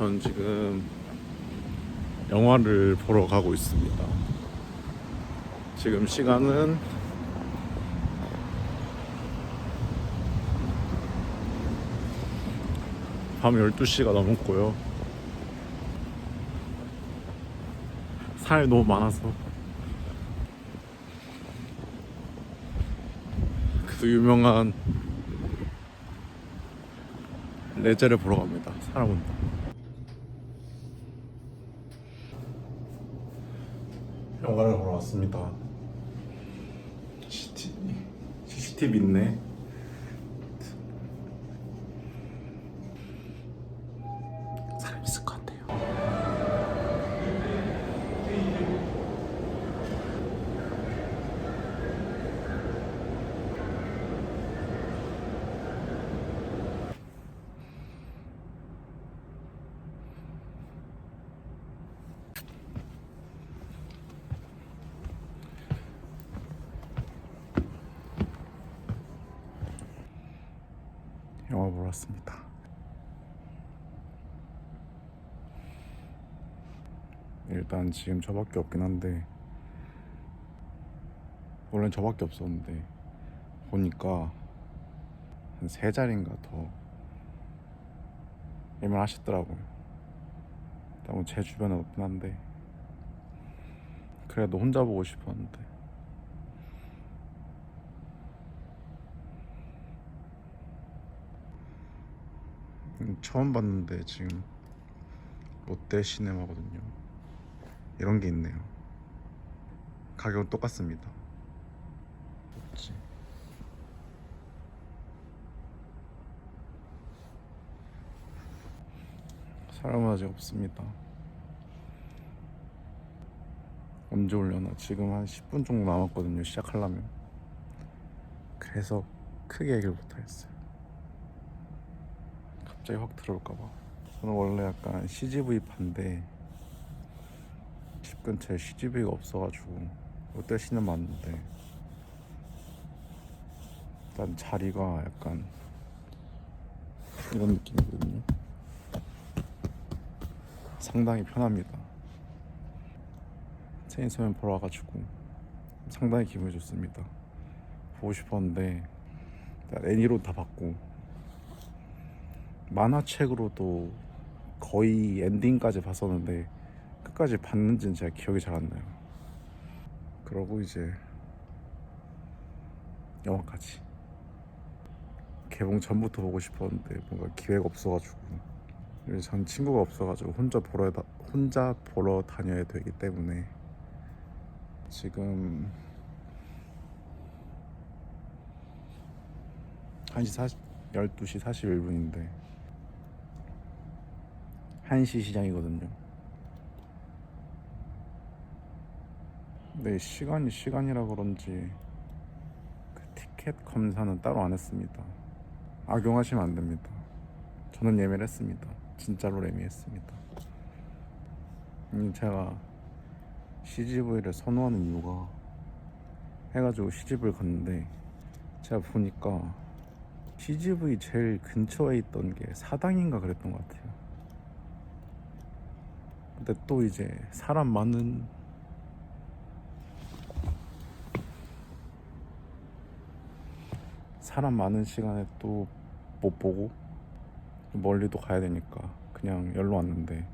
저는 지금 영화를 보러 가고 있습니다. 지금 시간은 밤 12시가 넘었고요. 사람이 너무 많아서 그 유명한 레제를 보러 갑니다. 사람 온다. 영화를 보러 왔습니다. CCTV, 있네. 왔습니다. 일단 지금 저밖에 없긴 한데 원래는 저밖에 없었는데 보니까 한 세 자리인가 더 예매하셨더라고요. 일단 뭐 제 주변은 없긴 한데 그래도 혼자 보고 싶었는데 처음 봤는데 지금 롯데 시네마거든요. 이런 게 있네요. 가격은 똑같습니다. 없지. 사람은 아직 없습니다. 언제 올려나? 지금 한 10분 정도 남았거든요. 시작하려면. 그래서 크게 얘기를 못하겠어요. 갑자기 확 들어올까봐. 저는 원래 약간 CGV 판데 집 근처에 CGV가 없어가지고 롯데 시는 맞는데 일단 자리가 약간 이런 느낌이거든요. 상당히 편합니다. 체인소맨 보러 와가지고 상당히 기분이 좋습니다. 보고 싶었는데 애니로 다 봤고 만화책으로도 거의 엔딩까지 봤었는데 끝까지 봤는지는 제가 기억이 잘 안 나요. 그러고 이제 영화까지 개봉 전부터 보고 싶었는데 뭔가 기회가 없어가지고 전 친구가 없어가지고 혼자 보러 다, 혼자 보러 다녀야 되기 때문에 지금 1시 40, 12시 41분인데 1시 시장이거든요. 네, 시간이 시간이라 그런지 그 티켓 검사는 따로 안 했습니다. 악용하시면 안 됩니다. 저는 예매를 했습니다. 진짜로 예매했습니다. 음, 제가 CGV를 선호하는 이유가 해가지고 CGV를 갔는데 제가 보니까 CGV 제일 근처에 있던 게 사당인가 그랬던 것 같아요. 근데 또 이제 사람 많은 사람 많은 시간에 또 못 보고 멀리도 가야 되니까 그냥 열로 왔는데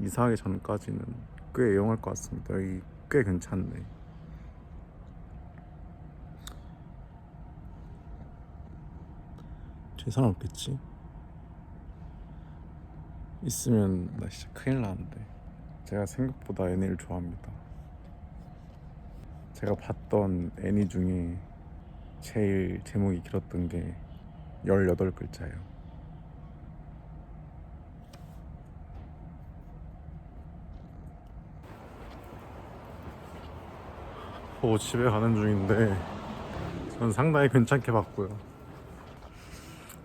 이사하기 전까지는 꽤 애용할 것 같습니다. 여기 꽤 괜찮네. 제 사람 없겠지? 있으면 나 진짜 큰일 나는데 제가 생각보다 애니를 좋아합니다. 제가 봤던 애니 중에 제일 제목이 길었던 게 18글자예요. 오, 집에 가는 중인데 전 상당히 괜찮게 봤고요.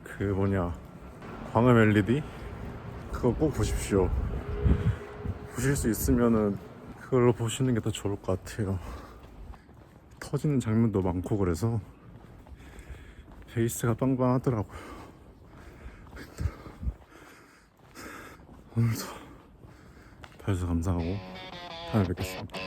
그 뭐냐 광음 LED 그거 꼭 보십시오. 보실 수 있으면은 그걸로 보시는 게 더 좋을 것 같아요. 터지는 장면도 많고 그래서 베이스가 빵빵하더라고요. 오늘도 봐주셔서 감사하고 다음에 뵙겠습니다.